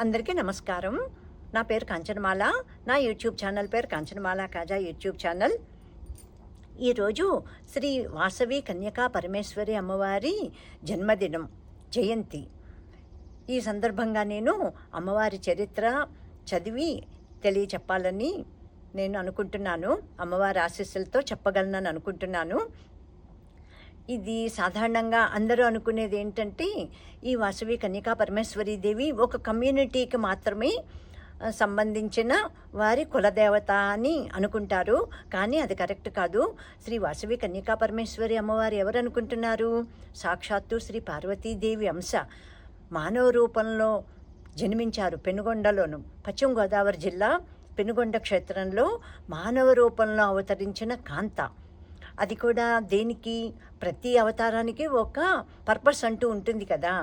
అందరికీ నమస్కారం. నా పేరు కాంచనమాల. నా యూట్యూబ్ ఛానల్ పేరు కాంచనమాల కాజా యూట్యూబ్ ఛానల్. ఈరోజు శ్రీ వాసవి కన్యకా పరమేశ్వరి అమ్మవారి జన్మదినం జయంతి. ఈ సందర్భంగా నేను అమ్మవారి చరిత్ర చదివి తెలియచెప్పాలని నేను అనుకుంటున్నాను. అమ్మవారి ఆశీస్సులతో చెప్పగలనని అనుకుంటున్నాను. ఇది సాధారణంగా అందరూ అనుకునేది ఏంటంటే ఈ వాసవి కన్యకా పరమేశ్వరి దేవి ఒక కమ్యూనిటీకి మాత్రమే సంబంధించిన వారి కులదేవత అని అనుకుంటారు. కానీ అది కరెక్ట్ కాదు. శ్రీ వాసవి కన్యకా పరమేశ్వరి అమ్మవారు ఎవరు అనుకుంటున్నారు? సాక్షాత్తు శ్రీ పార్వతీదేవి అంశ. మానవ రూపంలో జన్మించారు పెనుగొండలోను. పశ్చిమ గోదావరి జిల్లా పెనుగొండ క్షేత్రంలో మానవ రూపంలో అవతరించిన కాంత. అది కూడా దేనికి ప్రతి అవతారానికి ఒక పర్పస్ అంటూ ఉంటుంది కదా.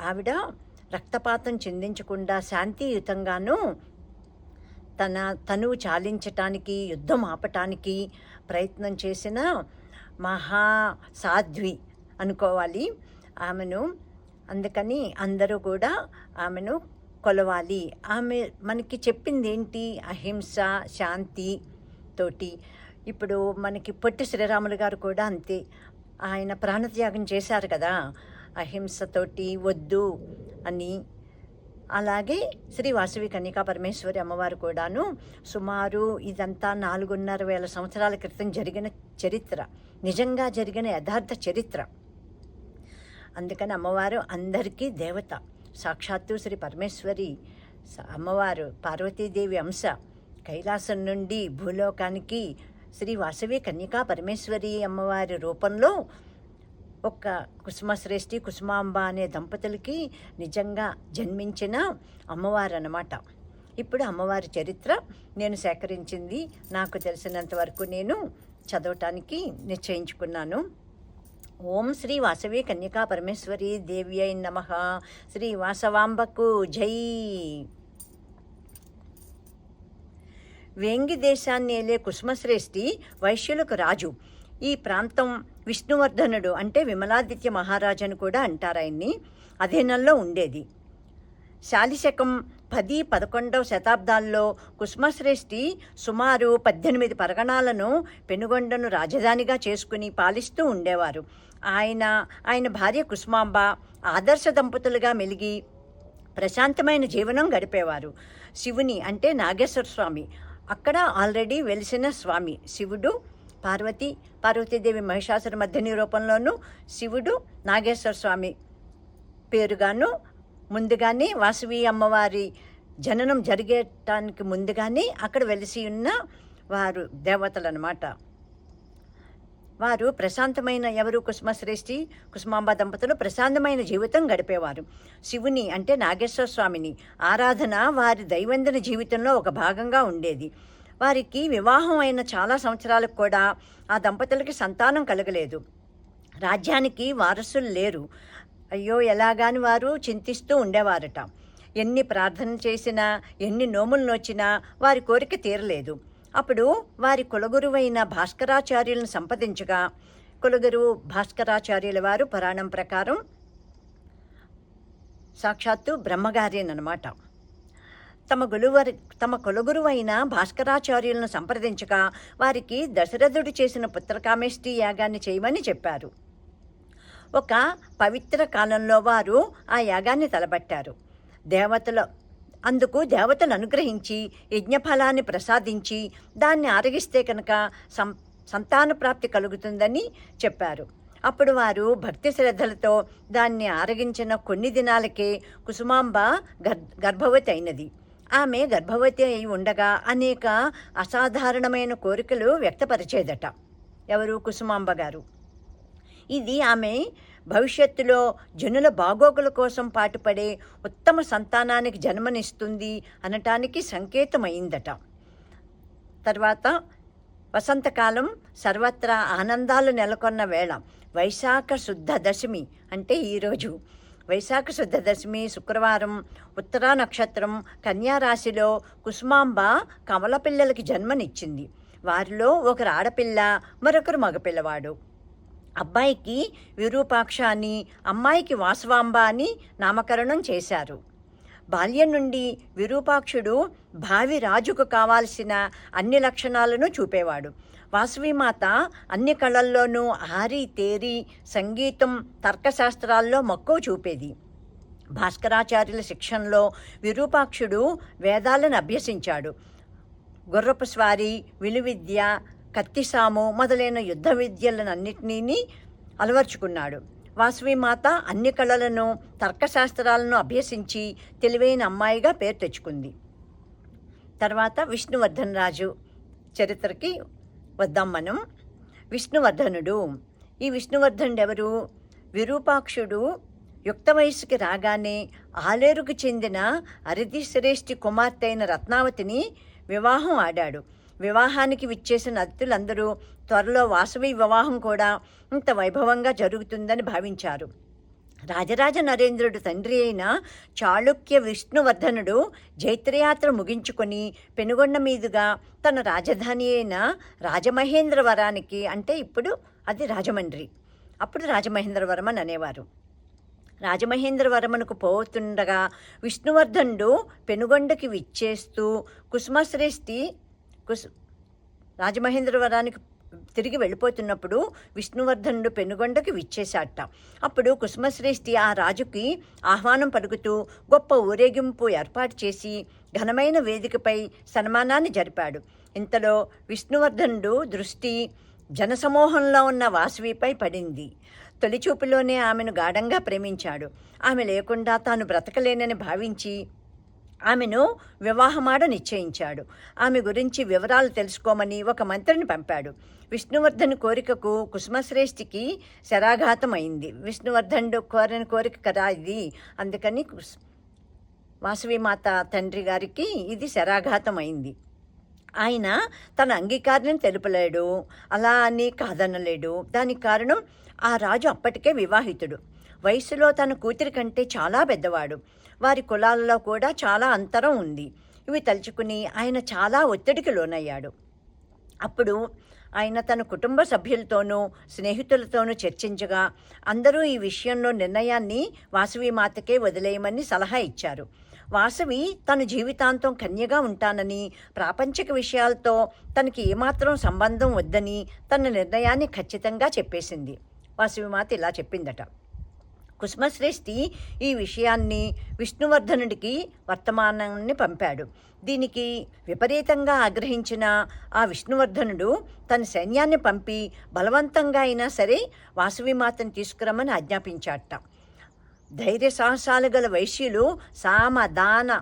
ఆవిడ రక్తపాతం చెందించకుండా శాంతియుతంగాను తన తనువు చాలించటానికి యుద్ధం ఆపటానికి ప్రయత్నం చేసిన మహా సాధ్వి అనుకోవాలి. ఆమెను అందుకని అందరూ కూడా ఆమెను కొలవాలి. ఆమె మనకి చెప్పింది ఏంటి అహింస శాంతి తోటి ఇప్పుడు మనకి పొట్టి శ్రీరాములు గారు కూడా అంతే. ఆయన ప్రాణత్యాగం చేశారు కదా. అహింసతోటి వద్దు అని. అలాగే శ్రీ వాసవి కన్యకా పరమేశ్వరి అమ్మవారు కూడాను సుమారు ఇదంతా నాలుగున్నర వేల సంవత్సరాల క్రితం జరిగిన చరిత్ర. నిజంగా జరిగిన యథార్థ చరిత్ర. అందుకని అమ్మవారు అందరికీ దేవత. సాక్షాత్తు శ్రీ పరమేశ్వరి అమ్మవారు పార్వతీదేవి అంశ. కైలాసం నుండి భూలోకానికి శ్రీ వాసవి కన్యకా పరమేశ్వరి అమ్మవారి రూపంలో ఒక్క కుసుమశ్రేష్ఠి కుసుమాంబ అనే దంపతులకి నిజంగా జన్మించిన అమ్మవారు అన్నమాట. ఇప్పుడు అమ్మవారి చరిత్ర నేను సేకరించింది. నాకు తెలిసినంత వరకు నేను చదవటానికి నిశ్చయించుకున్నాను. ఓం శ్రీ వాసవి కన్యకా పరమేశ్వరి దేవి అయి నమ. శ్రీ వాసవాంబకు జై. వేంగి దేశాన్ని ఏలే కుసుమశ్రేష్ఠి వైశ్యులకు రాజు. ఈ ప్రాంతం విష్ణువర్ధనుడు అంటే విమలాదిత్య మహారాజును కూడా అంటారు ఆయన్ని. అధీనంలో ఉండేది. శాలిశకం పది పదకొండవ శతాబ్దాల్లో కుసుమశ్రేష్ఠి సుమారు పద్దెనిమిది పరగణాలను పెనుగొండను రాజధానిగా చేసుకుని పాలిస్తూ ఉండేవారు. ఆయన ఆయన భార్య కుసుమాంబ ఆదర్శ దంపతులుగా మెలిగి ప్రశాంతమైన జీవనం గడిపేవారు. శివుని అంటే నాగేశ్వర స్వామి. అక్కడ ఆల్రెడీ వెలిసిన స్వామి శివుడు పార్వతి పార్వతీదేవి మహిషాసుర మధ్యని రూపంలోనూ శివుడు నాగేశ్వర స్వామి పేరుగాను ముందుగానే వాసవి అమ్మవారి జననం జరిగేటానికి ముందుగానే అక్కడ వెలిసి ఉన్న వారు దేవతలు అన్నమాట వారు ప్రశాంతమైన ఎవరు? కుసుమశ్రేష్ఠి కుసుమాంబ దంపతులు ప్రశాంతమైన జీవితం గడిపేవారు. శివుని అంటే నాగేశ్వర స్వామిని. ఆరాధన వారి దైవందన జీవితంలో ఒక భాగంగా ఉండేది. వారికి వివాహం అయిన చాలా సంవత్సరాలకు కూడా ఆ దంపతులకి సంతానం కలగలేదు. రాజ్యానికి వారసులు లేరు. అయ్యో ఎలాగాని వారు చింతిస్తూ ఉండేవారట. ఎన్ని ప్రార్థన చేసినా ఎన్ని నోములు నోచినా వారి కోరిక తీరలేదు. అప్పుడు వారి కులగురువైన భాస్కరాచార్యులను సంపదించగా కులగురు భాస్కరాచార్యుల వారు పురాణం ప్రకారం సాక్షాత్తు బ్రహ్మగారేనమాట తమ గురువరి తమ కులగురువైన భాస్కరాచార్యులను సంప్రదించగా వారికి దశరథుడు చేసిన పుత్రకామేష్టి యాగాన్ని చేయమని చెప్పారు. ఒక పవిత్ర కాలంలో వారు ఆ యాగాన్ని తలబట్టారు. దేవతల అందుకు దేవతలు అనుగ్రహించి యజ్ఞఫలాన్ని ప్రసాదించి దాన్ని ఆరగిస్తే కనుక సం సంతాన ప్రాప్తి కలుగుతుందని చెప్పారు. అప్పుడు వారు భక్తి శ్రద్ధలతో దాన్ని ఆరగించిన కొన్ని దినాలకే కుసుమాంబ గర్ గర్భవతి అయినది. ఆమె గర్భవతి అయి ఉండగా అనేక అసాధారణమైన కోరికలు వ్యక్తపరిచేదట. ఎవరు? కుసుమాంబ గారు. ఇది ఆమె భవిష్యత్తులో జనుల బాగోగుల కోసం పాటుపడే ఉత్తమ సంతానానికి జన్మనిస్తుంది అనటానికి సంకేతమైందట. తర్వాత వసంతకాలం సర్వత్రా ఆనందాలు నెలకొన్న వేళ వైశాఖ శుద్ధ దశమి అంటే ఈరోజు వైశాఖ శుద్ధ దశమి శుక్రవారం ఉత్తరా నక్షత్రం కన్యారాశిలో కుసుమాంబ కమల పిల్లలకి జన్మనిచ్చింది. వారిలో ఒకరు ఆడపిల్ల మరొకరు మగపిల్లవాడు. అబ్బాయికి విరూపాక్ష అని అమ్మాయికి వాసవాంబ అని నామకరణం చేశారు. బాల్యం నుండి విరూపాక్షుడు భావి రాజుకు కావాల్సిన అన్ని లక్షణాలను చూపేవాడు. వాసవిమాత అన్ని కళల్లోనూ ఆరి తేరి సంగీతం తర్కశాస్త్రాల్లో మక్కువ చూపేది. భాస్కరాచార్యుల శిక్షణలో విరూపాక్షుడు వేదాలను అభ్యసించాడు. గుర్రపు స్వారీ విలువిద్య కత్తిసాము మొదలైన యుద్ధ విద్యలనన్నింటినీ అలవర్చుకున్నాడు. వాసవిమాత అన్ని కళలను తర్కశాస్త్రాలను అభ్యసించి తెలివైన అమ్మాయిగా పేరు తెచ్చుకుంది. తర్వాత విష్ణువర్ధన్ రాజు చరిత్రకి వద్దాం మనం. విష్ణువర్ధనుడు. ఈ విష్ణువర్ధనుడు ఎవరు విరూపాక్షుడు యుక్త వయస్సుకి రాగానే ఆలేరుకు చెందిన అరతిశ్రేష్ఠి కుమార్తె అయిన రత్నావతిని వివాహం ఆడాడు. వివాహానికి విచ్చేసిన అతిథులందరూ త్వరలో వాసవి వివాహం కూడా ఇంత వైభవంగా జరుగుతుందని భావించారు. రాజరాజ నరేంద్రుడు తండ్రి అయిన చాళుక్య విష్ణువర్ధనుడు జైత్రయాత్ర ముగించుకొని పెనుగొండ మీదుగా తన రాజధాని అయిన రాజమహేంద్రవరానికి అంటే ఇప్పుడు అది రాజమండ్రి. అప్పుడు రాజమహేంద్రవరం అని అనేవారు. రాజమహేంద్రవరమునకు పోతుండగా విష్ణువర్ధనుడు పెనుగొండకి విచ్చేస్తూ కుసుమశ్రేష్ఠి రాజమహేంద్రవరానికి తిరిగి వెళ్ళిపోతున్నప్పుడు విష్ణువర్ధనుడు పెనుగొండకి విచ్చేశాట. అప్పుడు కుసుమశ్రేష్ఠి ఆ రాజుకి ఆహ్వానం పలుకుతూ గొప్ప ఊరేగింపు ఏర్పాటు చేసి ఘనమైన వేదికపై సన్మానాన్ని జరిపాడు. ఇంతలో విష్ణువర్ధనుడు దృష్టి జనసమూహంలో ఉన్న వాసవిపై పడింది. తొలిచూపులోనే ఆమెను గాఢంగా ప్రేమించాడు. ఆమె లేకుండా తాను బ్రతకలేనని భావించి ఆమెను వివాహమాడ నిశ్చయించాడు. ఆమె గురించి వివరాలు తెలుసుకోమని ఒక మంత్రిని పంపాడు. విష్ణువర్ధన్ కోరికకు కుసుమశ్రేష్ఠికి శరాఘాతం అయింది విష్ణువర్ధనుడు కోరిన కోరిక కదా ఇది? అందుకని వాసవిమాత తండ్రి గారికి ఇది శరాఘాతం అయింది ఆయన తన అంగీకారం తెలుపలేడు. అలా అని కాదనలేడు. దానికి కారణం ఆ రాజు అప్పటికే వివాహితుడు. వయసులో తన కూతురి కంటే చాలా పెద్దవాడు. వారి కులాలలో కూడా చాలా అంతరం ఉంది. ఇవి తలుచుకుని ఆయన చాలా ఒత్తిడికి లోనయ్యాడు. అప్పుడు ఆయన తన కుటుంబ సభ్యులతోనూ స్నేహితులతోనూ చర్చించగా అందరూ ఈ విషయంలో నిర్ణయాన్ని వాసవి మాతకే వదిలేయమని సలహా ఇచ్చారు. వాసవి తన జీవితాంతం కన్యగా ఉంటానని ప్రాపంచిక విషయాలతో తనకి ఏమాత్రం సంబంధం వద్దని తన నిర్ణయాన్ని ఖచ్చితంగా చెప్పేసింది. వాసవి మాత ఇలా చెప్పిందట. కుసుమశ్రేష్ఠి ఈ విషయాన్ని విష్ణువర్ధనుడికి వర్తమానాన్ని పంపాడు. దీనికి విపరీతంగా ఆగ్రహించిన ఆ విష్ణువర్ధనుడు తన సైన్యాన్ని పంపి బలవంతంగా అయినా సరే వాసవిమాతను తీసుకురమ్మని ఆజ్ఞాపించాట. ధైర్య సాహసాలు గల వైశ్యులు సామ దాన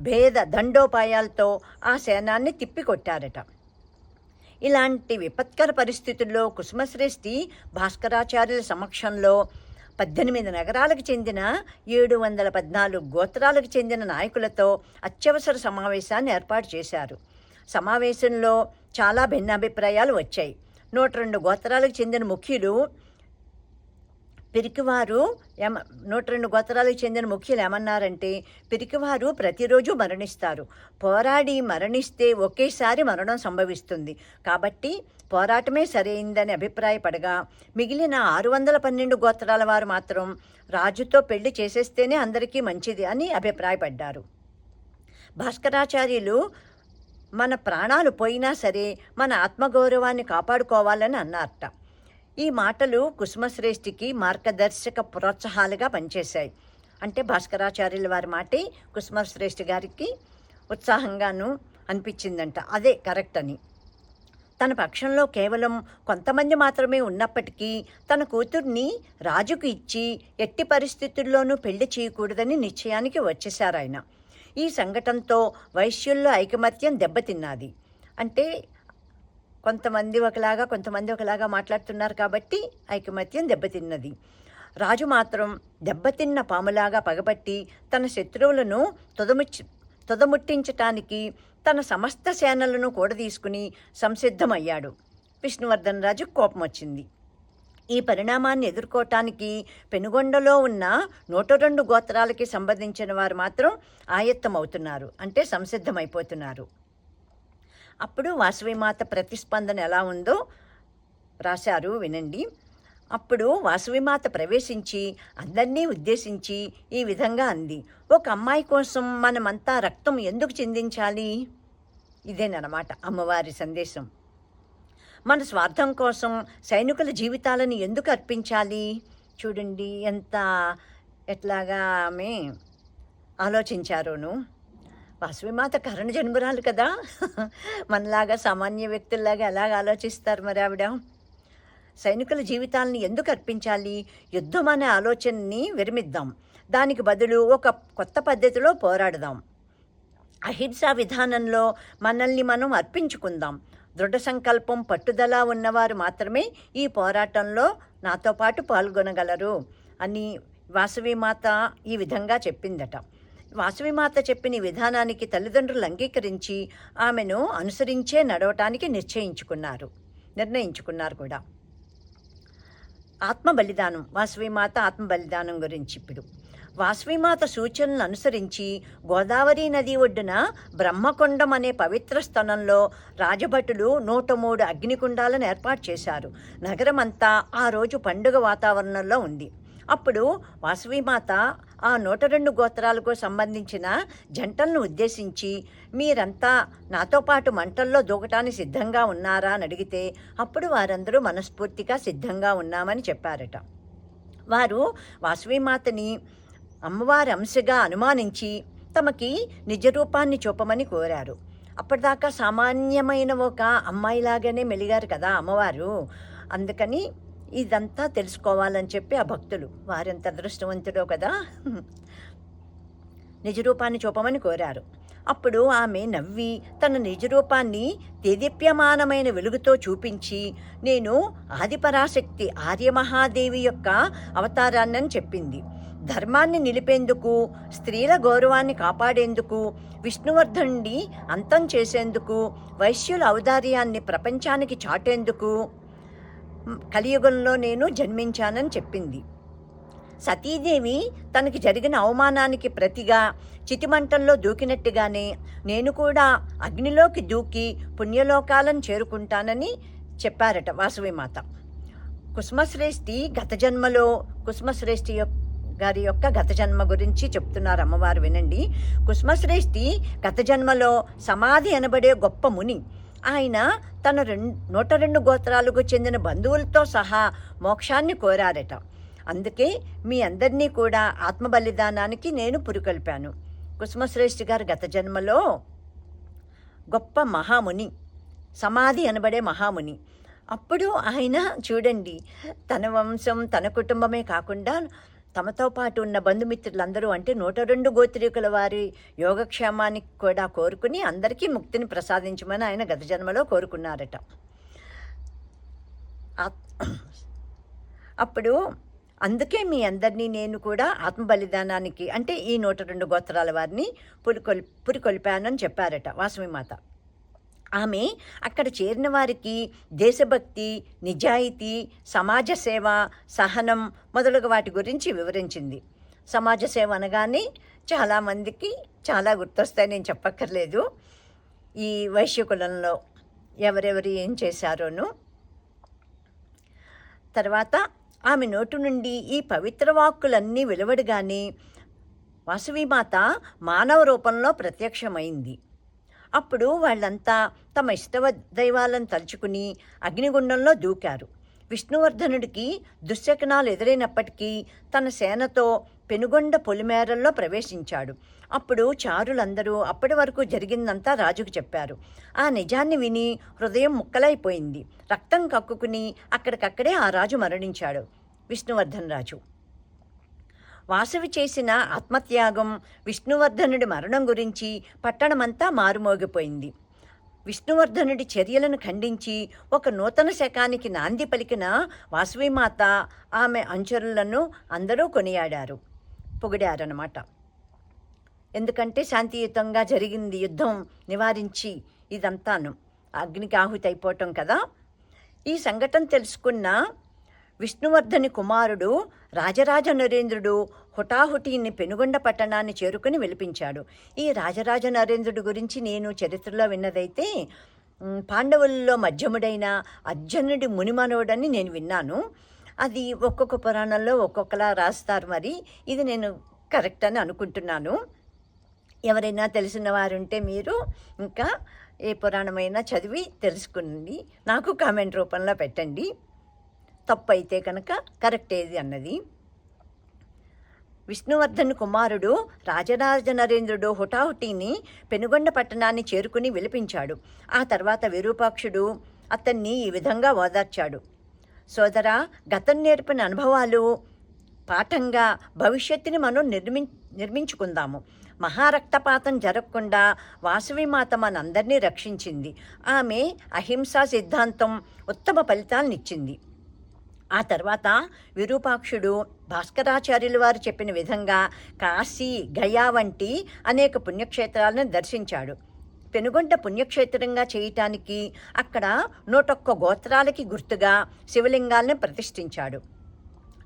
భేద దండోపాయాలతో ఆ సేనాన్ని తిప్పికొట్టారట. ఇలాంటి విపత్కర పరిస్థితుల్లో కుసుమశ్రేష్ఠి భాస్కరాచార్యుల సమక్షంలో పద్దెనిమిది నగరాలకు చెందిన ఏడు వందల పద్నాలుగు గోత్రాలకు చెందిన నాయకులతో అత్యవసర సమావేశాన్ని ఏర్పాటు చేశారు. సమావేశంలో చాలా భిన్నాభిప్రాయాలు వచ్చాయి. నూట రెండు గోత్రాలకు చెందిన ముఖ్యులు పిరికివారు ఎమ నూట రెండు గోత్రాలకు చెందిన ముఖ్యులు ఏమన్నారంటే పిరికివారు ప్రతిరోజు మరణిస్తారు. పోరాడి మరణిస్తే ఒకేసారి మరణం సంభవిస్తుంది. కాబట్టి పోరాటమే సరైందని అభిప్రాయపడగా మిగిలిన ఆరు వందల పన్నెండు గోత్రాల వారు మాత్రం రాజుతో పెళ్ళి చేసేస్తేనే అందరికీ మంచిది అని అభిప్రాయపడ్డారు. భాస్కరాచార్యులు మన ప్రాణాలు పోయినా సరే మన ఆత్మగౌరవాన్ని కాపాడుకోవాలని అన్నారట. ఈ మాటలు కుసుమశ్రేష్ఠికి మార్గదర్శక ప్రోత్సాహాలుగా పనిచేశాయి. అంటే భాస్కరాచార్యుల వారి మాటే కుసుమశ్రేష్ఠి గారికి ఉత్సాహంగాను అనిపించిందంట. అదే కరెక్ట్ అని. తన పక్షంలో కేవలం కొంతమంది మాత్రమే ఉన్నప్పటికీ తన కూతుర్ని రాజుకు ఇచ్చి ఎట్టి పరిస్థితుల్లోనూ పెళ్ళి చేయకూడదని నిశ్చయానికి వచ్చేశారు ఆయన ఈ సంఘటనతో వైశ్యుల్లో ఐకమత్యం దెబ్బతిన్నది. అంటే కొంతమంది ఒకలాగా కొంతమంది ఒకలాగా మాట్లాడుతున్నారు కాబట్టి ఐకమత్యం దెబ్బతిన్నది. రాజు మాత్రం దెబ్బతిన్న పాములాగా పగబట్టి తన శత్రువులను తొదముచ్చి తుదముట్టించటానికి తన సమస్త సేనలను కూడా తీసుకుని సంసిద్ధమయ్యాడు. విష్ణువర్ధన్ రాజు కోపం వచ్చింది ఈ పరిణామాన్ని ఎదుర్కోవటానికి పెనుగొండలో ఉన్న నూట రెండు గోత్రాలకి సంబంధించిన వారు మాత్రం ఆయత్తమవుతున్నారు అంటే సంసిద్ధమైపోతున్నారు. అప్పుడు వాసవిమాత ప్రతిస్పందన ఎలా ఉందో రాశారు వినండి. అప్పుడు వాసవిమాత ప్రవేశించి అందరినీ ఉద్దేశించి ఈ విధంగా అంది. ఒక అమ్మాయి కోసం మనమంతా రక్తం ఎందుకు చిందించాలి? ఇదేనమాట అమ్మవారి సందేశం. మన స్వార్థం కోసం సైనికుల జీవితాలను ఎందుకు అర్పించాలి? చూడండి ఎంత ఎట్లాగా ఆమె ఆలోచించారోను? వాసవిమాత కరణ జన్మరాలు కదా. మనలాగా సామాన్య వ్యక్తుల్లాగా ఎలాగ ఆలోచిస్తారు మరి ఆవిడ. సైనికుల జీవితాలను ఎందుకు అర్పించాలి? యుద్ధం అనే ఆలోచనని విరమిద్దాం. దానికి బదులు ఒక కొత్త పద్ధతిలో పోరాడదాం. అహింసా విధానంలో మనల్ని మనం అర్పించుకుందాం. దృఢ సంకల్పం పట్టుదల ఉన్నవారు మాత్రమే ఈ పోరాటంలో నాతో పాటు పాల్గొనగలరు అని వాసవి మాత ఈ విధంగా చెప్పిందట. వాసవిమాత చెప్పిన విధానానికి తల్లిదండ్రులు అంగీకరించి ఆమెను అనుసరించే నడవటానికి నిశ్చయించుకున్నారు నిర్ణయించుకున్నారు కూడా. ఆత్మ బలిదానం వాసవిమాత ఆత్మ బలిదానం గురించి ఇప్పుడు. వాసవిమాత సూచనలను అనుసరించి గోదావరి నది ఒడ్డున బ్రహ్మకొండం అనే పవిత్ర స్థలంలో రాజభటులు నూట మూడు అగ్నికుండాలను ఏర్పాటు చేశారు. నగరమంతా ఆ రోజు పండుగ వాతావరణంలో ఉంది. అప్పుడు వాసవిమాత ఆ నూట రెండు గోత్రాలకు సంబంధించిన జంటలను ఉద్దేశించి మీరంతా నాతో పాటు మంటల్లో దూకటానికి సిద్ధంగా ఉన్నారా అని అడిగితే అప్పుడు వారందరూ మనస్ఫూర్తిగా సిద్ధంగా ఉన్నామని చెప్పారట. వారు వాసవిమాతని అమ్మవారి అంశగా అనుమానించి తమకి నిజ రూపాన్ని చూపమని కోరారు. అప్పటిదాకా సామాన్యమైన ఒక అమ్మాయిలాగానే మెలిగారు కదా అమ్మవారు. అందుకని ఇదంతా తెలుసుకోవాలని చెప్పి ఆ భక్తులు. వారెంత అదృష్టవంతుడో కదా. నిజరూపాన్ని చూపమని కోరారు. అప్పుడు ఆమె నవ్వి తన నిజరూపాన్ని దేదీప్యమానమైన వెలుగుతో చూపించి నేను ఆదిపరాశక్తి ఆర్యమహాదేవి యొక్క అవతారాన్నని చెప్పింది. ధర్మాన్ని నిలిపేందుకు స్త్రీల గౌరవాన్ని కాపాడేందుకు విష్ణువర్ధనుడి అంతం చేసేందుకు వైశ్యుల ఔదార్యాన్ని ప్రపంచానికి చాటేందుకు కలియుగంలో నేను జన్మించానని చెప్పింది. సతీదేవి తనకి జరిగిన అవమానానికి ప్రతిగా చితిమంటల్లో దూకినట్టుగానే నేను కూడా అగ్నిలోకి దూకి పుణ్యలోకాలను చేరుకుంటానని చెప్పారట వాసవిమాత. కుసుమశ్రేష్ఠి గత జన్మలో కుసుమశ్రేష్ఠి గారి యొక్క గత జన్మ గురించి చెప్తున్నారు అమ్మవారు వినండి. కుసుమశ్రేష్ఠి గత జన్మలో సమాధి అనబడే గొప్ప ముని ఆయన తన రెండు నూట రెండు గోత్రాలకు చెందిన బంధువులతో సహా మోక్షాన్ని కోరారట. అందుకే మీ అందరినీ కూడా ఆత్మ బలిదానానికి నేను పురికొల్పాను. కుసుమశ్రేష్ఠి గారు గత జన్మలో గొప్ప మహాముని సమాధి అనబడే మహాముని. అప్పుడు ఆయన చూడండి తన వంశం తన కుటుంబమే కాకుండా తమతో పాటు ఉన్న బంధుమిత్రులందరూ అంటే నూట రెండు గోత్రికుల వారి యోగక్షేమానికి కూడా కోరుకుని అందరికీ ముక్తిని ప్రసాదించమని ఆయన గత జన్మలో కోరుకున్నారట. అప్పుడు అందుకే మీ అందరినీ నేను కూడా ఆత్మ బలిదానానికి అంటే ఈ నూట రెండు గోత్రాల వారిని పురికొల్ పురికొల్పానని చెప్పారట వాసవి మాత ఆమె అక్కడ చేరిన వారికి దేశభక్తి నిజాయితీ సమాజ సేవ సహనం మొదలగు వాటి గురించి వివరించింది. సమాజ సేవ అనగానే చాలామందికి చాలా గుర్తొస్తాయి నేను చెప్పక్కర్లేదు. ఈ వైశ్యకులంలో ఎవరెవరు ఏం చేశారోను? తర్వాత ఆమె నోటు నుండి ఈ పవిత్ర వాక్కులన్నీ వెలువడగానే వాసవిమాత మానవ రూపంలో ప్రత్యక్షమైంది. అప్పుడు వాళ్ళంతా తమ ఇష్టవ దైవాలను తలుచుకుని అగ్నిగుండంలో దూకారు. విష్ణువర్ధనుడికి దుశ్శకనాలు ఎదురైనప్పటికీ తన సేనతో పెనుగొండ పొలిమేరల్లో ప్రవేశించాడు. అప్పుడు చారులందరూ అప్పటి వరకు జరిగిందంతా రాజుకు చెప్పారు. ఆ నిజాన్ని విని హృదయం ముక్కలైపోయింది. రక్తం కక్కుకుని అక్కడికక్కడే ఆ రాజు మరణించాడు. విష్ణువర్ధన్ రాజు వాసవి చేసిన ఆత్మత్యాగం విష్ణువర్ధనుడి మరణం గురించి పట్టణమంతా మారుమోగిపోయింది. విష్ణువర్ధనుడి చర్యలను ఖండించి ఒక నూతన శకానికి నాంది పలికిన వాసవిమాత ఆమె అంచరులను అందరూ కొనియాడారు. పొగిడారనమాట ఎందుకంటే శాంతియుతంగా జరిగింది యుద్ధం నివారించి ఇదంతాను. అగ్నికి ఆహుతి అయిపోవటం కదా. ఈ సంఘటన తెలుసుకున్న విష్ణువర్ధని కుమారుడు రాజరాజ నరేంద్రుడు హుటాహుటిని పెనుగొండ పట్టణాన్ని చేరుకుని వెలిపించాడు. ఈ రాజరాజ నరేంద్రుడి గురించి నేను చరిత్రలో విన్నదైతే పాండవుల్లో మధ్యముడైన అర్జునుడి మునిమనవుడని నేను విన్నాను. అది ఒక్కొక్క పురాణంలో ఒక్కొక్కలా రాస్తారు మరి. ఇది నేను కరెక్ట్ అని అనుకుంటున్నాను. ఎవరైనా తెలిసిన వారుంటే మీరు ఇంకా ఏ పురాణమైనా చదివి తెలుసుకుని నాకు కామెంట్ రూపంలో పెట్టండి. తప్పు అయితే కనుక కరెక్ట్ ఏది అన్నది. విష్ణువర్ధన్ కుమారుడు రాజరాజ నరేంద్రుడు హుటాహుటిని పెనుగొండ పట్టణాన్ని చేరుకుని విలిపించాడు. ఆ తర్వాత విరూపాక్షుడు అతన్ని ఈ విధంగా ఓదార్చాడు. సోదరా గతం నేర్పిన అనుభవాలు పాఠంగా భవిష్యత్తుని మనం నిర్మి నిర్మించుకుందాము. మహారక్తపాతం జరగకుండా వాసవిమాత మనందరినీ రక్షించింది. ఆమె అహింసా సిద్ధాంతం ఉత్తమ ఫలితాలనిచ్చింది. ఆ తర్వాత విరూపాక్షుడు భాస్కరాచార్యుల వారు చెప్పిన విధంగా కాశీ గయా వంటి అనేక పుణ్యక్షేత్రాలను దర్శించాడు. పెనుగొండ పుణ్యక్షేత్రంగా చేయటానికి అక్కడ నూటొక్క గోత్రాలకి గుర్తుగా శివలింగాలను ప్రతిష్ఠించాడు.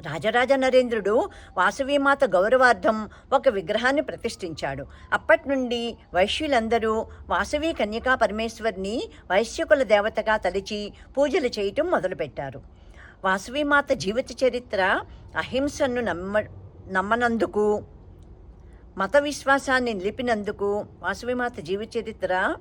రాజరాజ నరేంద్రుడు వాసవీమాత గౌరవార్థం ఒక విగ్రహాన్ని ప్రతిష్ఠించాడు. అప్పటి నుండి వైశ్యులందరూ వాసవి కన్యకా పరమేశ్వరిని వైశ్యకుల దేవతగా తలిచి పూజలు చేయటం మొదలుపెట్టారు. వాసవిమాత జీవిత చరిత్ర అహింసను నమ్మ నమ్మనందుకు మత విశ్వాసాన్ని నిలిపినందుకు వాసవిమాత జీవిత చరిత్ర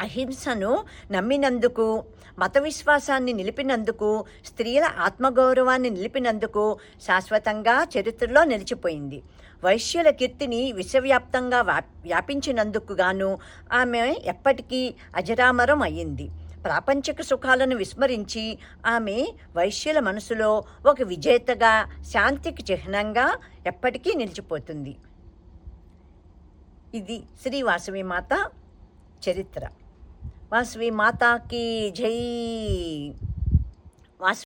అహింసను నమ్మినందుకు మత విశ్వాసాన్ని నిలిపినందుకు స్త్రీల ఆత్మగౌరవాన్ని నిలిపినందుకు శాశ్వతంగా చరిత్రలో నిలిచిపోయింది. వైశ్యుల కీర్తిని విశ్వవ్యాప్తంగా వ్యాపించినందుకు గాను ఆమె ఎప్పటికీ అజరామరం అయ్యింది. ప్రాపంచిక సుఖాలను విస్మరించి ఆమె వైశ్యుల మనసులో ఒక విజేతగా శాంతికి చిహ్నంగా ఎప్పటికీ నిలిచిపోతుంది. ఇది శ్రీ వాసవి మాత చరిత్ర. వాసవి మాతాకి జై. వాసవి